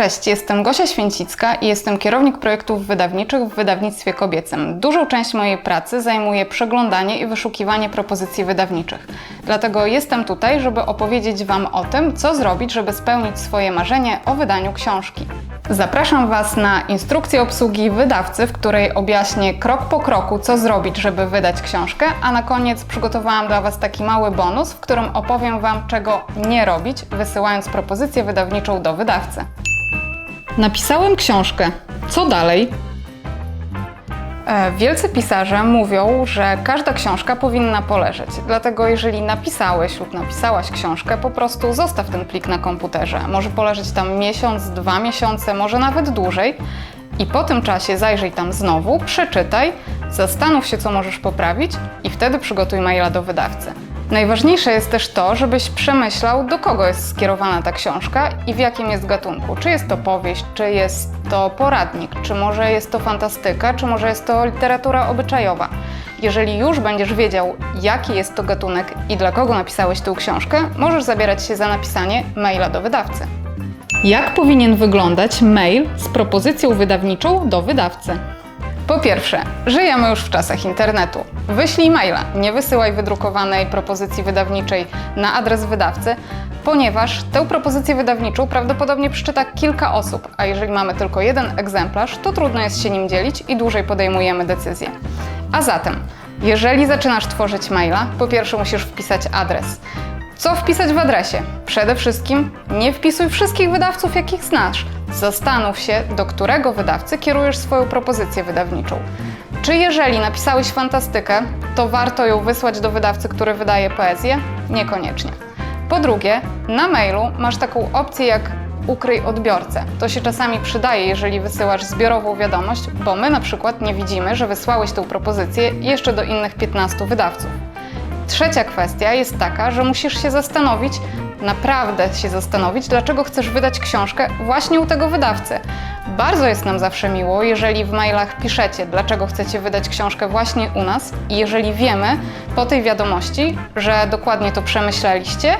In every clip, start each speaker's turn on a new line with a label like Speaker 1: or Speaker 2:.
Speaker 1: Cześć, jestem Gosia Święcicka i jestem kierownik projektów wydawniczych w wydawnictwie kobiecym. Dużą część mojej pracy zajmuje przeglądanie i wyszukiwanie propozycji wydawniczych. Dlatego jestem tutaj, żeby opowiedzieć Wam o tym, co zrobić, żeby spełnić swoje marzenie o wydaniu książki. Zapraszam Was na instrukcję obsługi wydawcy, w której objaśnię krok po kroku, co zrobić, żeby wydać książkę, a na koniec przygotowałam dla Was taki mały bonus, w którym opowiem Wam, czego nie robić, wysyłając propozycję wydawniczą do wydawcy. Napisałem książkę. Co dalej? E, Wielcy pisarze mówią, że każda książka powinna poleżeć. Dlatego, jeżeli napisałeś lub napisałaś książkę, po prostu zostaw ten plik na komputerze. Może poleżeć tam miesiąc, dwa miesiące, może nawet dłużej. I po tym czasie zajrzyj tam znowu, przeczytaj, zastanów się, co możesz poprawić, i wtedy przygotuj maila do wydawcy. Najważniejsze jest też to, żebyś przemyślał, do kogo jest skierowana ta książka i w jakim jest gatunku. Czy jest to powieść, czy jest to poradnik, czy może jest to fantastyka, czy może jest to literatura obyczajowa. Jeżeli już będziesz wiedział, jaki jest to gatunek i dla kogo napisałeś tę książkę, możesz zabierać się za napisanie maila do wydawcy. Jak powinien wyglądać mail z propozycją wydawniczą do wydawcy? Po pierwsze, żyjemy już w czasach internetu. Wyślij maila, nie wysyłaj wydrukowanej propozycji wydawniczej na adres wydawcy, ponieważ tę propozycję wydawniczą prawdopodobnie przeczyta kilka osób, a jeżeli mamy tylko jeden egzemplarz, to trudno jest się nim dzielić i dłużej podejmujemy decyzje. A zatem, jeżeli zaczynasz tworzyć maila, po pierwsze musisz wpisać adres. Co wpisać w adresie? Przede wszystkim nie wpisuj wszystkich wydawców, jakich znasz. Zastanów się, do którego wydawcy kierujesz swoją propozycję wydawniczą. Czy jeżeli napisałeś fantastykę, to warto ją wysłać do wydawcy, który wydaje poezję? Niekoniecznie. Po drugie, na mailu masz taką opcję jak ukryj odbiorcę. To się czasami przydaje, jeżeli wysyłasz zbiorową wiadomość, bo my na przykład nie widzimy, że wysłałeś tę propozycję jeszcze do innych 15 wydawców. Trzecia kwestia jest taka, że musisz się zastanowić, naprawdę się zastanowić, dlaczego chcesz wydać książkę właśnie u tego wydawcy. Bardzo jest nam zawsze miło, jeżeli w mailach piszecie, dlaczego chcecie wydać książkę właśnie u nas i jeżeli wiemy po tej wiadomości, że dokładnie to przemyśleliście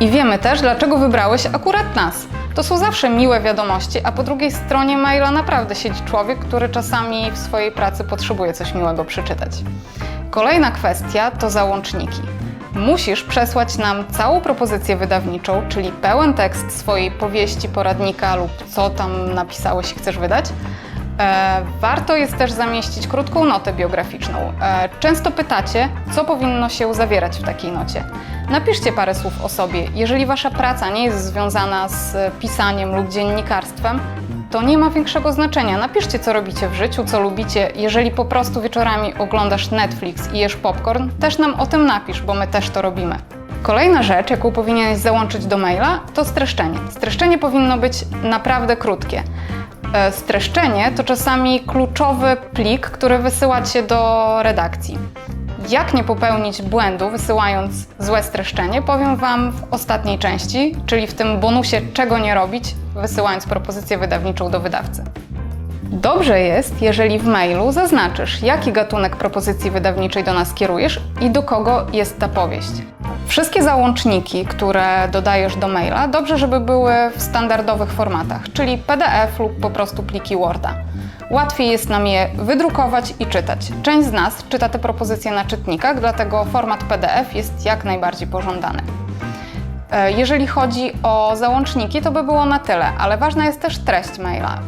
Speaker 1: i wiemy też, dlaczego wybrałeś akurat nas. To są zawsze miłe wiadomości, a po drugiej stronie maila naprawdę siedzi człowiek, który czasami w swojej pracy potrzebuje coś miłego przeczytać. Kolejna kwestia to załączniki. Musisz przesłać nam całą propozycję wydawniczą, czyli pełen tekst swojej powieści, poradnika lub co tam napisałeś i chcesz wydać. E, warto jest też zamieścić krótką notę biograficzną. E, często pytacie, co powinno się zawierać w takiej nocie. Napiszcie parę słów o sobie. Jeżeli wasza praca nie jest związana z pisaniem lub dziennikarstwem, to nie ma większego znaczenia. Napiszcie, co robicie w życiu, co lubicie. Jeżeli po prostu wieczorami oglądasz Netflix i jesz popcorn, też nam o tym napisz, bo my też to robimy. Kolejna rzecz, jaką powinieneś załączyć do maila, to streszczenie. Streszczenie powinno być naprawdę krótkie. E, Streszczenie to czasami kluczowy plik, który wysyłacie do redakcji. Jak nie popełnić błędu wysyłając złe streszczenie, powiem Wam w ostatniej części, czyli w tym bonusie czego nie robić, wysyłając propozycję wydawniczą do wydawcy. Dobrze jest, jeżeli w mailu zaznaczysz, jaki gatunek propozycji wydawniczej do nas kierujesz i do kogo jest ta powieść. Wszystkie załączniki, które dodajesz do maila, dobrze, żeby były w standardowych formatach, czyli PDF lub po prostu pliki Worda. Łatwiej jest nam je wydrukować i czytać. Część z nas czyta te propozycje na czytnikach, dlatego format PDF jest jak najbardziej pożądany. E, Jeżeli chodzi o załączniki, to by było na tyle, ale ważna jest też treść maila.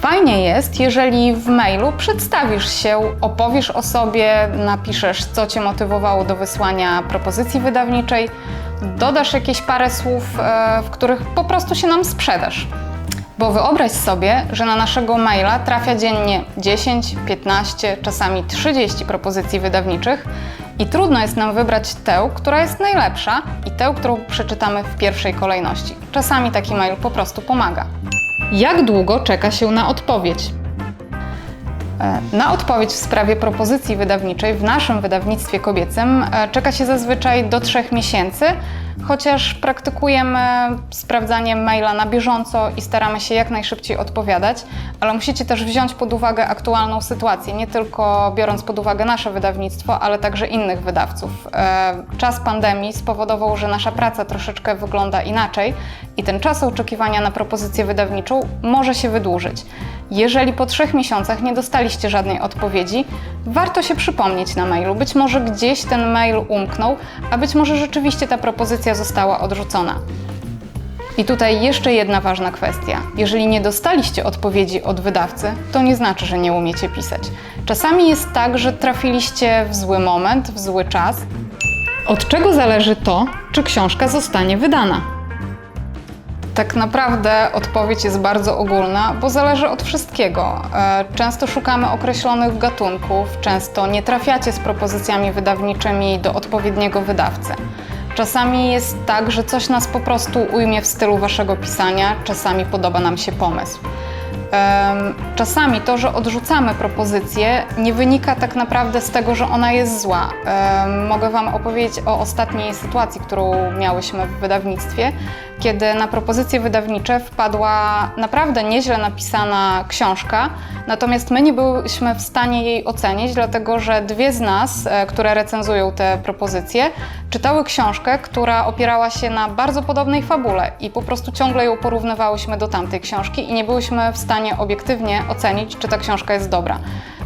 Speaker 1: Fajnie jest, jeżeli w mailu przedstawisz się, opowiesz o sobie, napiszesz, co Cię motywowało do wysłania propozycji wydawniczej, dodasz jakieś parę słów, e, w których po prostu się nam sprzedasz. Bo wyobraź sobie, że na naszego maila trafia dziennie 10, 15, czasami 30 propozycji wydawniczych i trudno jest nam wybrać tę, która jest najlepsza i tę, którą przeczytamy w pierwszej kolejności. Czasami taki mail po prostu pomaga. Jak długo czeka się na odpowiedź? E, Na odpowiedź w sprawie propozycji wydawniczej w naszym wydawnictwie kobiecym e, czeka się zazwyczaj do trzech miesięcy, chociaż praktykujemy sprawdzanie maila na bieżąco i staramy się jak najszybciej odpowiadać, ale musicie też wziąć pod uwagę aktualną sytuację, nie tylko biorąc pod uwagę nasze wydawnictwo, ale także innych wydawców. E, Czas pandemii spowodował, że nasza praca troszeczkę wygląda inaczej i ten czas oczekiwania na propozycję wydawniczą może się wydłużyć. Jeżeli po trzech miesiącach nie dostaliście żadnej odpowiedzi, warto się przypomnieć na mailu. Być może gdzieś ten mail umknął, a być może rzeczywiście ta propozycja została odrzucona. I tutaj jeszcze jedna ważna kwestia. Jeżeli nie dostaliście odpowiedzi od wydawcy, to nie znaczy, że nie umiecie pisać. Czasami jest tak, że trafiliście w zły moment, w zły czas. Od czego zależy to, czy książka zostanie wydana? Tak naprawdę odpowiedź jest bardzo ogólna, bo zależy od wszystkiego. E, Często szukamy określonych gatunków, często nie trafiacie z propozycjami wydawniczymi do odpowiedniego wydawcy. Czasami jest tak, że coś nas po prostu ujmie w stylu waszego pisania, czasami podoba nam się pomysł. Czasami to, że odrzucamy propozycję, nie wynika tak naprawdę z tego, że ona jest zła. Mogę Wam opowiedzieć o ostatniej sytuacji, którą miałyśmy w wydawnictwie, kiedy na propozycje wydawnicze wpadła naprawdę nieźle napisana książka, natomiast my nie byliśmy w stanie jej ocenić, dlatego że dwie z nas, e, które recenzują te propozycje, czytały książkę, która opierała się na bardzo podobnej fabule i po prostu ciągle ją porównywałyśmy do tamtej książki i nie byłyśmy w stanie obiektywnie ocenić, czy ta książka jest dobra.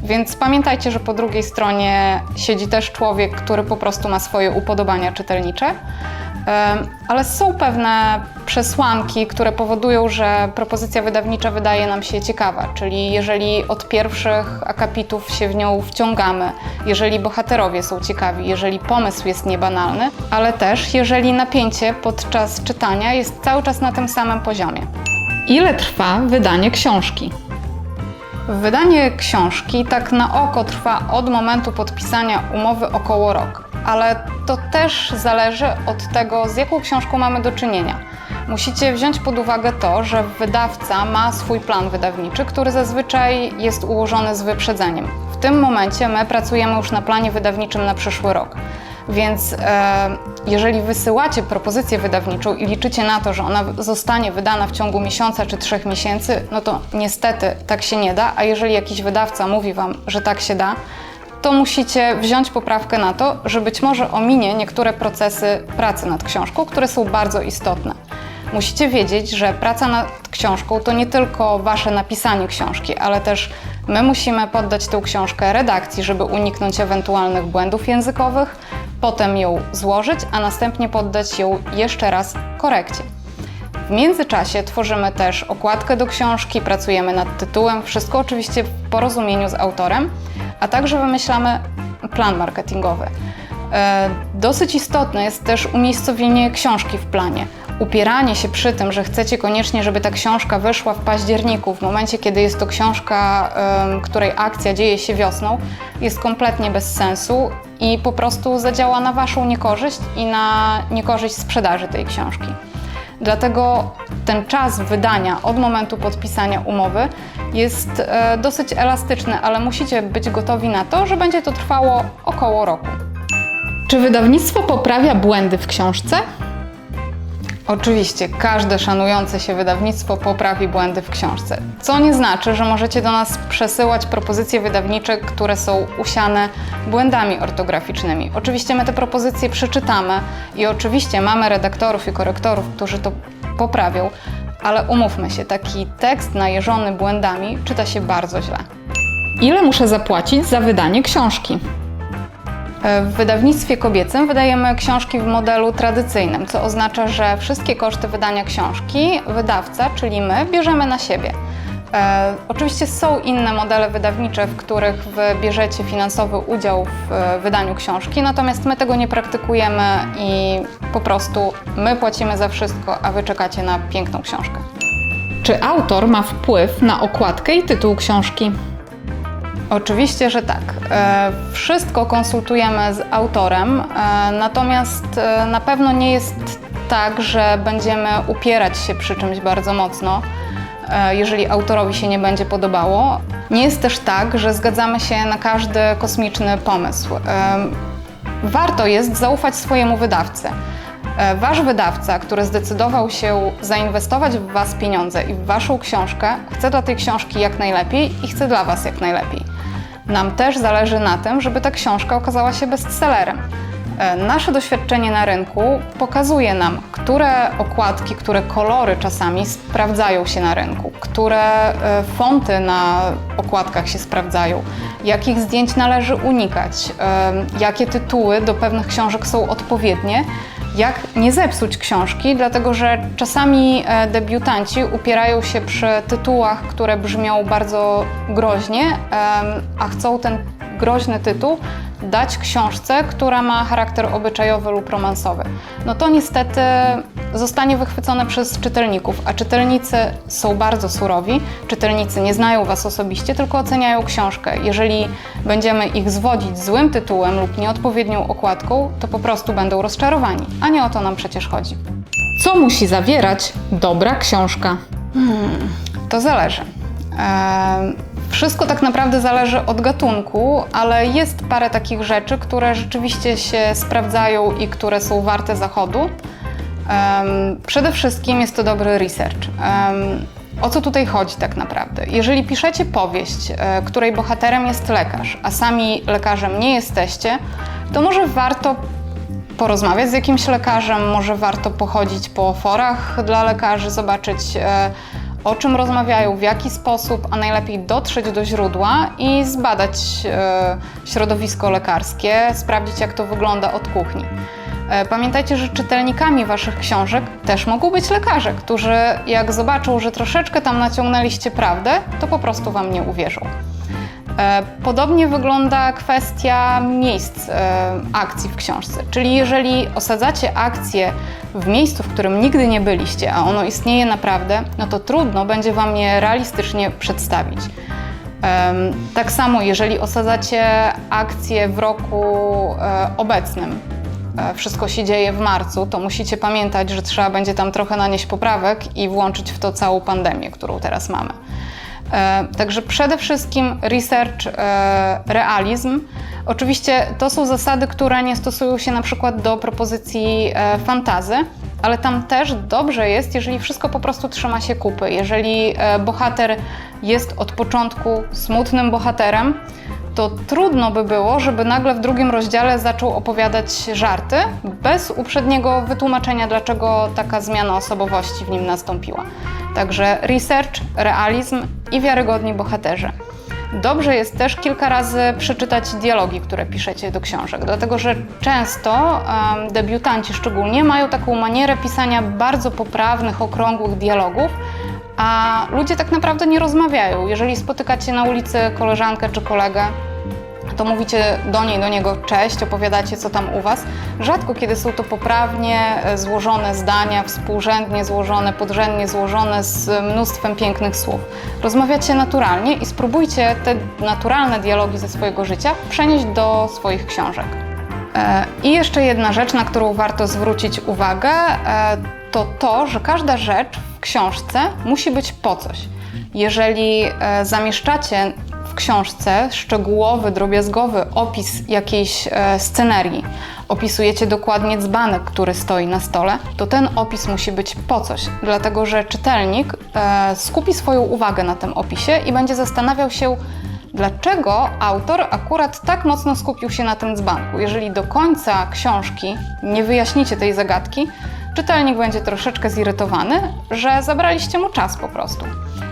Speaker 1: Więc pamiętajcie, że po drugiej stronie siedzi też człowiek, który po prostu ma swoje upodobania czytelnicze. Ale są pewne przesłanki, które powodują, że propozycja wydawnicza wydaje nam się ciekawa. Czyli jeżeli od pierwszych akapitów się w nią wciągamy, jeżeli bohaterowie są ciekawi, jeżeli pomysł jest niebanalny, ale też jeżeli napięcie podczas czytania jest cały czas na tym samym poziomie. Ile trwa wydanie książki? Wydanie książki tak na oko trwa od momentu podpisania umowy około rok, ale to też zależy od tego, z jaką książką mamy do czynienia. Musicie wziąć pod uwagę to, że wydawca ma swój plan wydawniczy, który zazwyczaj jest ułożony z wyprzedzeniem. W tym momencie my pracujemy już na planie wydawniczym na przyszły rok. Więc e, jeżeli wysyłacie propozycję wydawniczą i liczycie na to, że ona zostanie wydana w ciągu miesiąca czy trzech miesięcy, no to niestety tak się nie da, a jeżeli jakiś wydawca mówi Wam, że tak się da, to musicie wziąć poprawkę na to, że być może ominie niektóre procesy pracy nad książką, które są bardzo istotne. Musicie wiedzieć, że praca nad książką to nie tylko wasze napisanie książki, ale też my musimy poddać tę książkę redakcji, żeby uniknąć ewentualnych błędów językowych, potem ją złożyć, a następnie poddać ją jeszcze raz korekcie. W międzyczasie tworzymy też okładkę do książki, pracujemy nad tytułem, wszystko oczywiście w porozumieniu z autorem, a także wymyślamy plan marketingowy. E, Dosyć istotne jest też umiejscowienie książki w planie. Upieranie się przy tym, że chcecie koniecznie, żeby ta książka wyszła w październiku, w momencie, kiedy jest to książka, której akcja dzieje się wiosną, jest kompletnie bez sensu i po prostu zadziała na Waszą niekorzyść i na niekorzyść sprzedaży tej książki. Dlatego ten czas wydania od momentu podpisania umowy jest e, dosyć elastyczny, ale musicie być gotowi na to, że będzie to trwało około roku. Czy wydawnictwo poprawia błędy w książce? Oczywiście, każde szanujące się wydawnictwo poprawi błędy w książce. Co nie znaczy, że możecie do nas przesyłać propozycje wydawnicze, które są usiane błędami ortograficznymi. Oczywiście my te propozycje przeczytamy i oczywiście mamy redaktorów i korektorów, którzy to poprawią, ale umówmy się, taki tekst najeżony błędami czyta się bardzo źle. Ile muszę zapłacić za wydanie książki? W wydawnictwie kobiecym wydajemy książki w modelu tradycyjnym, co oznacza, że wszystkie koszty wydania książki wydawca, czyli my, bierzemy na siebie. E, oczywiście są inne modele wydawnicze, w których wy bierzecie finansowy udział w e, wydaniu książki, natomiast my tego nie praktykujemy i po prostu my płacimy za wszystko, a wy czekacie na piękną książkę. Czy autor ma wpływ na okładkę i tytuł książki? Oczywiście, że tak. E, Wszystko konsultujemy z autorem, e, natomiast e, na pewno nie jest tak, że będziemy upierać się przy czymś bardzo mocno. jeżeli autorowi się nie będzie podobało. Nie jest też tak, że zgadzamy się na każdy kosmiczny pomysł. Warto jest zaufać swojemu wydawcy. Wasz wydawca, który zdecydował się zainwestować w Was pieniądze i w Waszą książkę, chce dla tej książki jak najlepiej i chce dla Was jak najlepiej. Nam też zależy na tym, żeby ta książka okazała się bestsellerem. E, Nasze doświadczenie na rynku pokazuje nam, które okładki, które kolory czasami sprawdzają się na rynku, które e, fonty na okładkach się sprawdzają, jakich zdjęć należy unikać, e, jakie tytuły do pewnych książek są odpowiednie, jak nie zepsuć książki, dlatego że czasami e, debiutanci upierają się przy tytułach, które brzmią bardzo groźnie, a chcą ten groźny tytuł dać książce, która ma charakter obyczajowy lub romansowy. No to niestety zostanie wychwycone przez czytelników, a czytelnicy są bardzo surowi. Czytelnicy nie znają Was osobiście, tylko oceniają książkę. Jeżeli będziemy ich zwodzić złym tytułem lub nieodpowiednią okładką, to po prostu będą rozczarowani, a nie o to nam przecież chodzi. Co musi zawierać dobra książka? To zależy. Em, Wszystko tak naprawdę zależy od gatunku, ale jest parę takich rzeczy, które rzeczywiście się sprawdzają i które są warte zachodu. Przede wszystkim jest to dobry research. O co tutaj chodzi tak naprawdę? Jeżeli piszecie powieść, e, której bohaterem jest lekarz, a sami lekarzem nie jesteście, to może warto porozmawiać z jakimś lekarzem, może warto pochodzić po forach dla lekarzy, zobaczyć e, o czym rozmawiają, w jaki sposób, a najlepiej dotrzeć do źródła i zbadać e, środowisko lekarskie, sprawdzić jak to wygląda od kuchni. E, Pamiętajcie, że czytelnikami Waszych książek też mogą być lekarze, którzy jak zobaczą, że troszeczkę tam naciągnęliście prawdę, to po prostu Wam nie uwierzą. E, Podobnie wygląda kwestia miejsc e, akcji w książce. Czyli jeżeli osadzacie akcję w miejscu, w którym nigdy nie byliście, a ono istnieje naprawdę, no to trudno będzie Wam je realistycznie przedstawić. Tak samo, jeżeli osadzacie akcję w roku e, obecnym, wszystko się dzieje w marcu, to musicie pamiętać, że trzeba będzie tam trochę nanieść poprawek i włączyć w to całą pandemię, którą teraz mamy. E, Także przede wszystkim research, e, realizm. Oczywiście to są zasady, które nie stosują się na przykład do propozycji e, fantazy, ale tam też dobrze jest, jeżeli wszystko po prostu trzyma się kupy. Jeżeli bohater jest od początku smutnym bohaterem, to trudno by było, żeby nagle w drugim rozdziale zaczął opowiadać żarty bez uprzedniego wytłumaczenia, dlaczego taka zmiana osobowości w nim nastąpiła. Także research, realizm i wiarygodni bohaterzy. Dobrze jest też kilka razy przeczytać dialogi, które piszecie do książek, dlatego że często em, debiutanci szczególnie mają taką manierę pisania bardzo poprawnych, okrągłych dialogów, a ludzie tak naprawdę nie rozmawiają. Jeżeli spotykacie na ulicy koleżankę czy kolegę, to mówicie do niej, do niego cześć, opowiadacie co tam u was. Rzadko kiedy są to poprawnie e, złożone zdania, współrzędnie złożone, podrzędnie złożone z mnóstwem pięknych słów. Rozmawiacie naturalnie i spróbujcie te naturalne dialogi ze swojego życia przenieść do swoich książek. E, I jeszcze jedna rzecz, na którą warto zwrócić uwagę, e, to to, że każda rzecz w książce musi być po coś. Jeżeli zamieszczacie w książce szczegółowy, drobiazgowy opis jakiejś e, scenerii, opisujecie dokładnie dzbanek, który stoi na stole, to ten opis musi być po coś, dlatego że czytelnik e, skupi swoją uwagę na tym opisie i będzie zastanawiał się, Dlaczego autor akurat tak mocno skupił się na tym dzbanku? Jeżeli do końca książki nie wyjaśnicie tej zagadki, czytelnik będzie troszeczkę zirytowany, że zabraliście mu czas po prostu.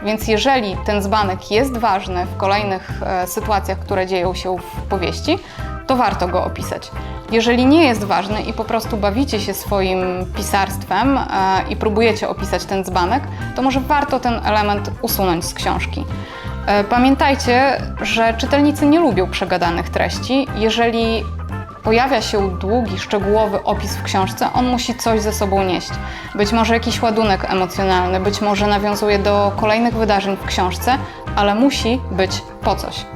Speaker 1: Więc jeżeli ten dzbanek jest ważny w kolejnych e, sytuacjach, które dzieją się w powieści, to warto go opisać. Jeżeli nie jest ważny i po prostu bawicie się swoim pisarstwem e, i próbujecie opisać ten dzbanek, to może warto ten element usunąć z książki. E, Pamiętajcie, że czytelnicy nie lubią przegadanych treści. Jeżeli pojawia się długi, szczegółowy opis w książce, on musi coś ze sobą nieść. Być może jakiś ładunek emocjonalny, być może nawiązuje do kolejnych wydarzeń w książce, ale musi być po coś.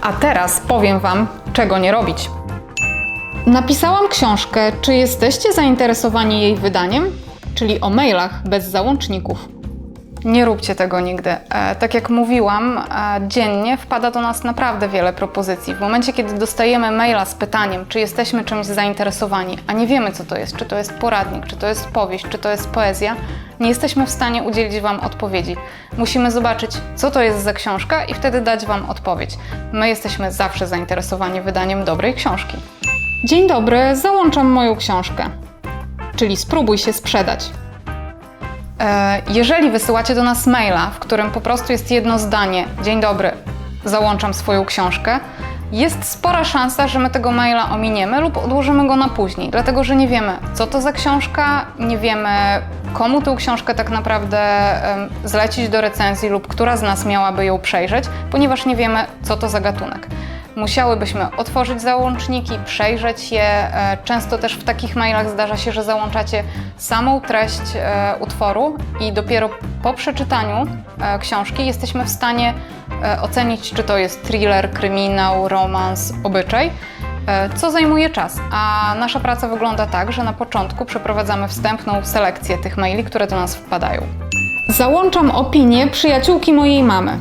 Speaker 1: A teraz powiem Wam, czego nie robić. Napisałam książkę, czy jesteście zainteresowani jej wydaniem? Czyli o mailach bez załączników. Nie róbcie tego nigdy. E, tak jak mówiłam, e, dziennie wpada do nas naprawdę wiele propozycji. W momencie, kiedy dostajemy maila z pytaniem, czy jesteśmy czymś zainteresowani, a nie wiemy, co to jest, czy to jest poradnik, czy to jest powieść, czy to jest poezja, nie jesteśmy w stanie udzielić Wam odpowiedzi. Musimy zobaczyć, co to jest za książka i wtedy dać Wam odpowiedź. My jesteśmy zawsze zainteresowani wydaniem dobrej książki. Dzień dobry, załączam moją książkę. Czyli spróbuj się sprzedać. E, Jeżeli wysyłacie do nas maila, w którym po prostu jest jedno zdanie: Dzień dobry, załączam swoją książkę, jest spora szansa, że my tego maila ominiemy lub odłożymy go na później, dlatego że nie wiemy, co to za książka, nie wiemy, komu tę książkę tak naprawdę zlecić do recenzji lub która z nas miałaby ją przejrzeć, ponieważ nie wiemy, co to za gatunek. Musiałybyśmy otworzyć załączniki, przejrzeć je. E, Często też w takich mailach zdarza się, że załączacie samą treść e, utworu i dopiero po przeczytaniu e, książki jesteśmy w stanie ocenić, czy to jest thriller, kryminał, romans, obyczaj, co zajmuje czas. A nasza praca wygląda tak, że na początku przeprowadzamy wstępną selekcję tych maili, które do nas wpadają. Załączam opinię przyjaciółki mojej mamy.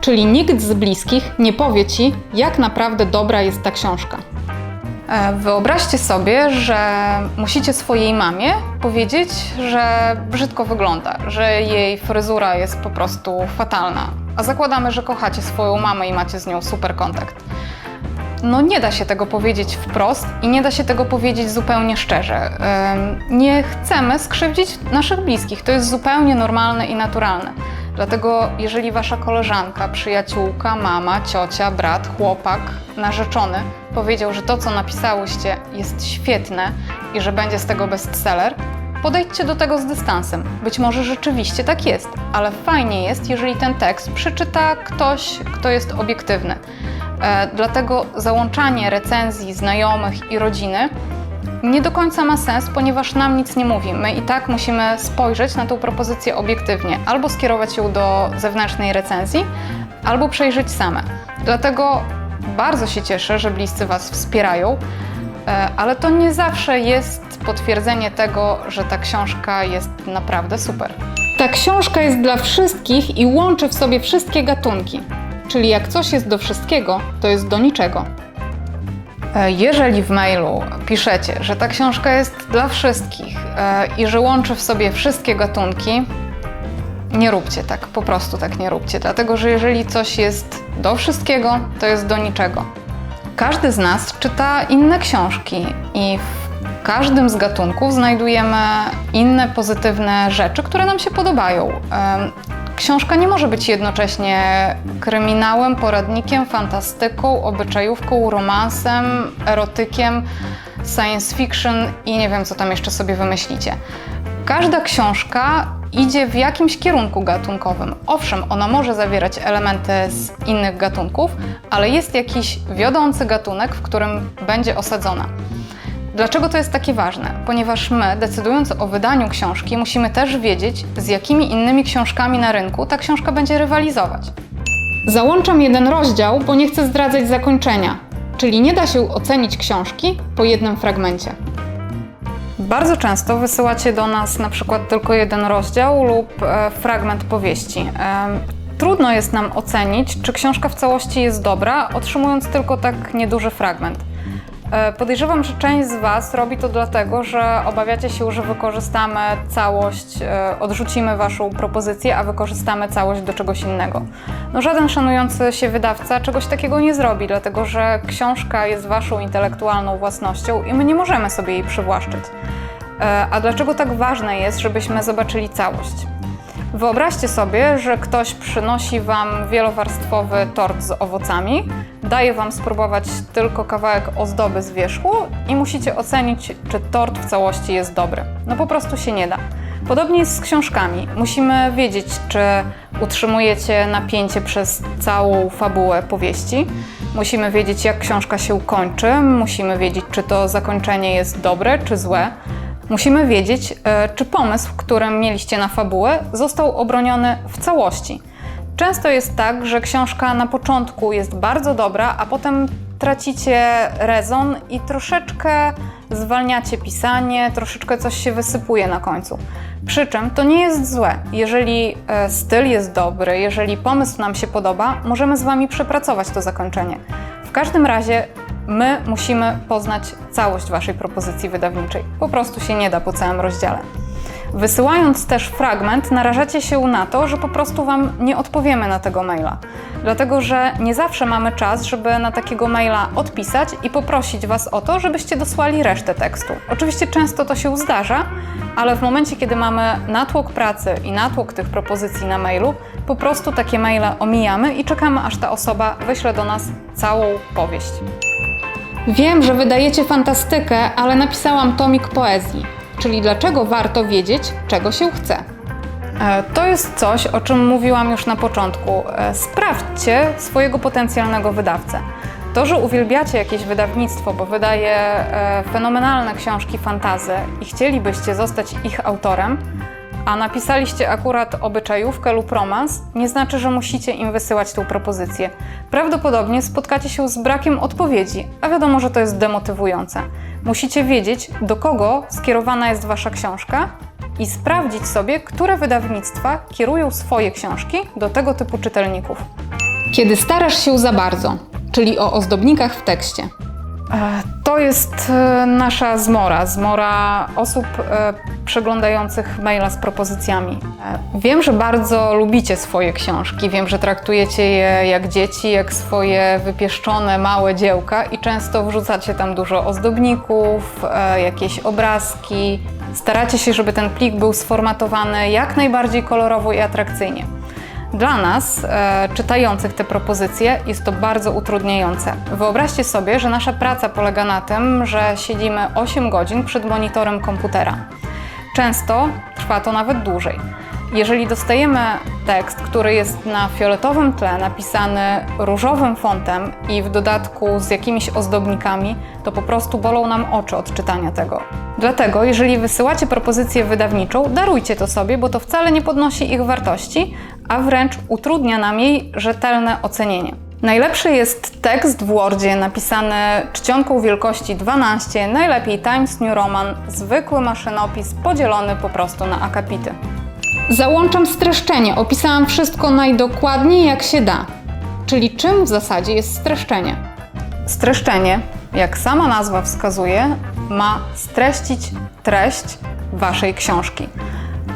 Speaker 1: Czyli nikt z bliskich nie powie ci, jak naprawdę dobra jest ta książka. E, Wyobraźcie sobie, że musicie swojej mamie powiedzieć, że brzydko wygląda, że jej fryzura jest po prostu fatalna. A zakładamy, że kochacie swoją mamę i macie z nią super kontakt. No nie da się tego powiedzieć wprost i nie da się tego powiedzieć zupełnie szczerze. Nie chcemy skrzywdzić naszych bliskich. To jest zupełnie normalne i naturalne. Dlatego jeżeli wasza koleżanka, przyjaciółka, mama, ciocia, brat, chłopak, narzeczony powiedział, że to, co napisałyście jest świetne i że będzie z tego bestseller, podejdźcie do tego z dystansem. Być może rzeczywiście tak jest, ale fajnie jest, jeżeli ten tekst przeczyta ktoś, kto jest obiektywny. E, dlatego załączanie recenzji znajomych i rodziny nie do końca ma sens, ponieważ nam nic nie mówi. My i tak musimy spojrzeć na tą propozycję obiektywnie, albo skierować ją do zewnętrznej recenzji, albo przejrzeć same. Dlatego bardzo się cieszę, że bliscy Was wspierają, e, ale to nie zawsze jest potwierdzenie tego, że ta książka jest naprawdę super. Ta książka jest dla wszystkich i łączy w sobie wszystkie gatunki. Czyli jak coś jest do wszystkiego, to jest do niczego. E, Jeżeli w mailu piszecie, że ta książka jest dla wszystkich e, i że łączy w sobie wszystkie gatunki, nie róbcie tak, po prostu tak nie róbcie, dlatego że jeżeli coś jest do wszystkiego, to jest do niczego. Każdy z nas czyta inne książki i w każdym z gatunków znajdujemy inne pozytywne rzeczy, które nam się podobają. Książka nie może być jednocześnie kryminałem, poradnikiem, fantastyką, obyczajówką, romansem, erotykiem, science fiction i nie wiem, co tam jeszcze sobie wymyślicie. Każda książka idzie w jakimś kierunku gatunkowym. Owszem, ona może zawierać elementy z innych gatunków, ale jest jakiś wiodący gatunek, w którym będzie osadzona. Dlaczego to jest takie ważne? Ponieważ my, decydując o wydaniu książki, musimy też wiedzieć, z jakimi innymi książkami na rynku ta książka będzie rywalizować. Załączam jeden rozdział, bo nie chcę zdradzać zakończenia, czyli nie da się ocenić książki po jednym fragmencie. Bardzo często wysyłacie do nas na przykład tylko jeden rozdział lub e, fragment powieści. Trudno jest nam ocenić, czy książka w całości jest dobra, otrzymując tylko tak nieduży fragment. E, Podejrzewam, że część z Was robi to dlatego, że obawiacie się, że wykorzystamy całość, e, odrzucimy Waszą propozycję, a wykorzystamy całość do czegoś innego. No, żaden szanujący się wydawca czegoś takiego nie zrobi, dlatego że książka jest Waszą intelektualną własnością i my nie możemy sobie jej przywłaszczyć. E, A dlaczego tak ważne jest, żebyśmy zobaczyli całość? Wyobraźcie sobie, że ktoś przynosi Wam wielowarstwowy tort z owocami, daje Wam spróbować tylko kawałek ozdoby z wierzchu i musicie ocenić, czy tort w całości jest dobry. No po prostu się nie da. Podobnie jest z książkami. Musimy wiedzieć, czy utrzymujecie napięcie przez całą fabułę powieści. Musimy wiedzieć, jak książka się kończy. Musimy wiedzieć, czy to zakończenie jest dobre, czy złe. Musimy wiedzieć, e, czy pomysł, którym mieliście na fabułę, został obroniony w całości. Często jest tak, że książka na początku jest bardzo dobra, a potem tracicie rezon i troszeczkę zwalniacie pisanie, troszeczkę coś się wysypuje na końcu. Przy czym to nie jest złe. Jeżeli e, styl jest dobry, jeżeli pomysł nam się podoba, możemy z Wami przepracować to zakończenie. W każdym razie my musimy poznać całość Waszej propozycji wydawniczej. Po prostu się nie da po całym rozdziale. Wysyłając też fragment, narażacie się na to, że po prostu Wam nie odpowiemy na tego maila. Dlatego, że nie zawsze mamy czas, żeby na takiego maila odpisać i poprosić Was o to, żebyście dosłali resztę tekstu. Oczywiście często to się zdarza, ale w momencie, kiedy mamy natłok pracy i natłok tych propozycji na mailu, po prostu takie maile omijamy i czekamy, aż ta osoba wyśle do nas całą powieść. Wiem, że wydajecie fantastykę, ale napisałam tomik poezji. Czyli dlaczego warto wiedzieć, czego się chce? E, To jest coś, o czym mówiłam już na początku. E, Sprawdźcie swojego potencjalnego wydawcę. To, że uwielbiacie jakieś wydawnictwo, bo wydaje e, fenomenalne książki fantazy i chcielibyście zostać ich autorem, a napisaliście akurat obyczajówkę lub romans, nie znaczy, że musicie im wysyłać tą propozycję. Prawdopodobnie spotkacie się z brakiem odpowiedzi, a wiadomo, że to jest demotywujące. Musicie wiedzieć, do kogo skierowana jest Wasza książka i sprawdzić sobie, które wydawnictwa kierują swoje książki do tego typu czytelników. Kiedy starasz się za bardzo, czyli o ozdobnikach w tekście. E, To jest e, nasza zmora, zmora osób e, przeglądających maila z propozycjami. Wiem, że bardzo lubicie swoje książki, wiem, że traktujecie je jak dzieci, jak swoje wypieszczone, małe dziełka i często wrzucacie tam dużo ozdobników, jakieś obrazki. Staracie się, żeby ten plik był sformatowany jak najbardziej kolorowo i atrakcyjnie. Dla nas, e, czytających te propozycje, jest to bardzo utrudniające. Wyobraźcie sobie, że nasza praca polega na tym, że siedzimy 8 godzin przed monitorem komputera. Często trwa to nawet dłużej. Jeżeli dostajemy tekst, który jest na fioletowym tle, napisany różowym fontem i w dodatku z jakimiś ozdobnikami, to po prostu bolą nam oczy od czytania tego. Dlatego, jeżeli wysyłacie propozycję wydawniczą, darujcie to sobie, bo to wcale nie podnosi ich wartości, a wręcz utrudnia nam jej rzetelne ocenienie. Najlepszy jest tekst w Wordzie napisany czcionką wielkości 12, najlepiej Times New Roman, zwykły maszynopis podzielony po prostu na akapity. Załączam streszczenie. Opisałam wszystko najdokładniej jak się da. Czyli czym w zasadzie jest streszczenie? Streszczenie, jak sama nazwa wskazuje, ma streścić treść waszej książki.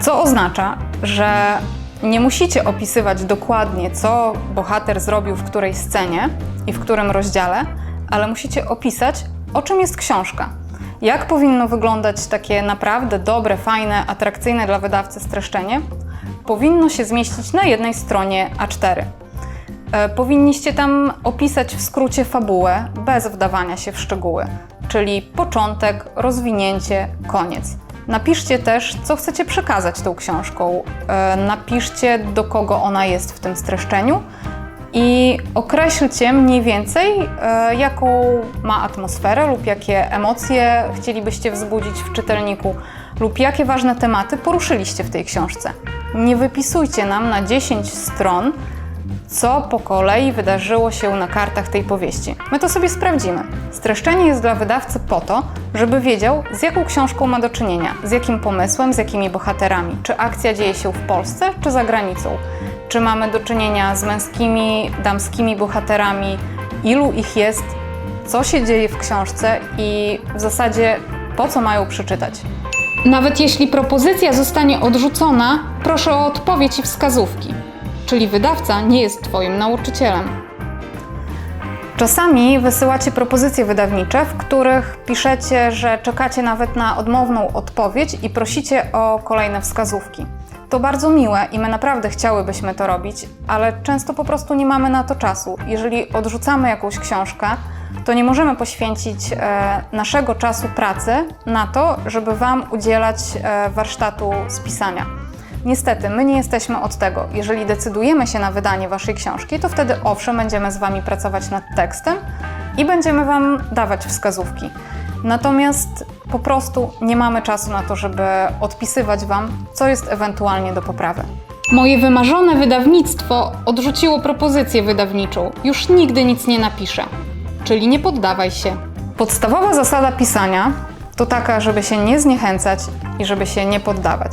Speaker 1: Co oznacza, że nie musicie opisywać dokładnie, co bohater zrobił w której scenie i w którym rozdziale, ale musicie opisać, o czym jest książka. Jak powinno wyglądać takie naprawdę dobre, fajne, atrakcyjne dla wydawcy streszczenie? Powinno się zmieścić na jednej stronie A4. E, Powinniście tam opisać w skrócie fabułę, bez wdawania się w szczegóły, czyli początek, rozwinięcie, koniec. Napiszcie też, co chcecie przekazać tą książką. E, Napiszcie, do kogo ona jest w tym streszczeniu i określcie mniej więcej, e, jaką ma atmosferę lub jakie emocje chcielibyście wzbudzić w czytelniku lub jakie ważne tematy poruszyliście w tej książce. Nie wypisujcie nam na 10 stron, co po kolei wydarzyło się na kartach tej powieści. My to sobie sprawdzimy. Streszczenie jest dla wydawcy po to, żeby wiedział, z jaką książką ma do czynienia, z jakim pomysłem, z jakimi bohaterami. Czy akcja dzieje się w Polsce, czy za granicą? Czy mamy do czynienia z męskimi, damskimi bohaterami? Ilu ich jest? Co się dzieje w książce i w zasadzie po co mają przeczytać? Nawet jeśli propozycja zostanie odrzucona, proszę o odpowiedź i wskazówki. Czyli wydawca nie jest Twoim nauczycielem. Czasami wysyłacie propozycje wydawnicze, w których piszecie, że czekacie nawet na odmowną odpowiedź i prosicie o kolejne wskazówki. To bardzo miłe i my naprawdę chciałybyśmy to robić, ale często po prostu nie mamy na to czasu. Jeżeli odrzucamy jakąś książkę, to nie możemy poświęcić e, naszego czasu pracy na to, żeby Wam udzielać e, warsztatu z pisania. Niestety, my nie jesteśmy od tego. Jeżeli decydujemy się na wydanie Waszej książki, to wtedy owszem, będziemy z Wami pracować nad tekstem i będziemy Wam dawać wskazówki. Natomiast po prostu nie mamy czasu na to, żeby odpisywać Wam, co jest ewentualnie do poprawy. Moje wymarzone wydawnictwo odrzuciło propozycję wydawniczą. Już nigdy nic nie napiszę. Czyli nie poddawaj się. Podstawowa zasada pisania to taka, żeby się nie zniechęcać i żeby się nie poddawać.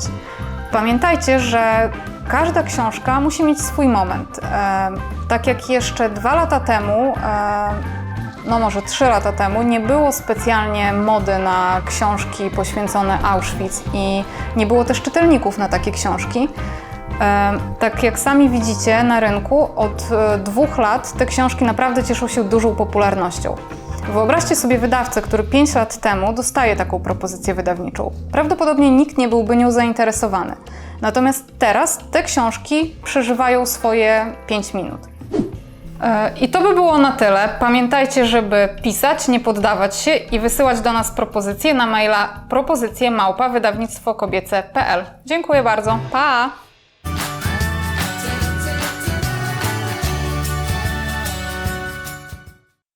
Speaker 1: Pamiętajcie, że każda książka musi mieć swój moment. E, tak jak jeszcze dwa lata temu, e, no może trzy lata temu, nie było specjalnie mody na książki poświęcone Auschwitz i nie było też czytelników na takie książki. E, Tak jak sami widzicie na rynku, od dwóch lat te książki naprawdę cieszą się dużą popularnością. Wyobraźcie sobie wydawcę, który 5 lat temu dostaje taką propozycję wydawniczą. Prawdopodobnie nikt nie byłby nią zainteresowany. Natomiast teraz te książki przeżywają swoje 5 minut. E, I to by było na tyle. Pamiętajcie, żeby pisać, nie poddawać się i wysyłać do nas propozycje na maila propozycje małpa wydawnictwokobiece.pl. Dziękuję bardzo. Pa!